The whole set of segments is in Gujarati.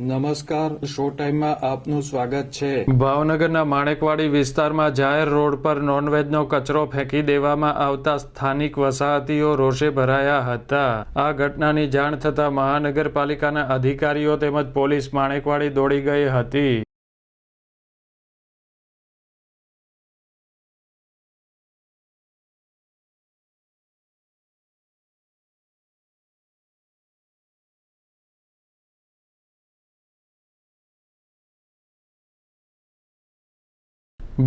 નમસ્કાર, શો ટાઈમમાં આપનું સ્વાગત છે. ભાવનગરના માણેકવાડી વિસ્તારમાં જાહેર રોડ પર નોનવેજનો કચરો ફેંકી દેવામાં આવતા સ્થાનિક વસાહતીઓ રોષે ભરાયા હતા. આ ઘટનાની જાણ થતાં મહાનગરપાલિકાના અધિકારીઓ તેમજ પોલીસ માણેકવાડી દોડી ગઈ હતી.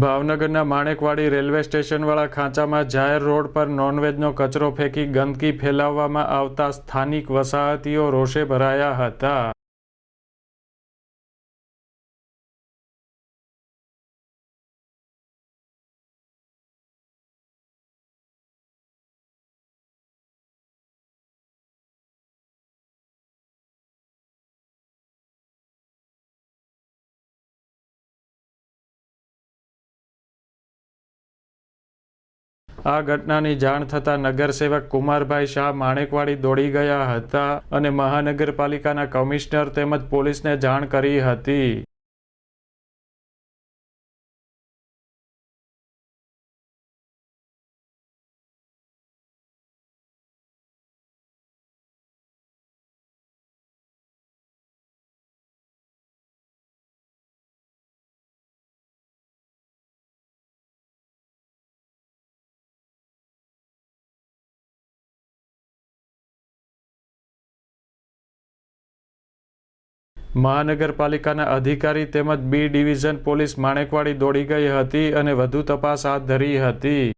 ભાવનગરના માણેકવાડી રેલવે સ્ટેશનવાળા ખાંચામાં જાહેર રોડ પર નોનવેજનો કચરો ફેંકી ગંદકી ફેલાવવામાં આવતા સ્થાનિક વસાહતીઓ રોષે ભરાયા હતા. આ ઘટનાની જાણ થતાં નગરસેવક કુમારભાઈ શાહ માણેકવાડી દોડી ગયા હતા અને મહાનગરપાલિકાના કમિશનર તેમજ પોલીસને જાણ કરી હતી. મહાનગરપાલિકાના અધિકારી તેમજ બી ડિવિઝન પોલીસ માણેકવાડી દોડી ગઈ હતી અને વધુ તપાસ હાથ ધરી હતી.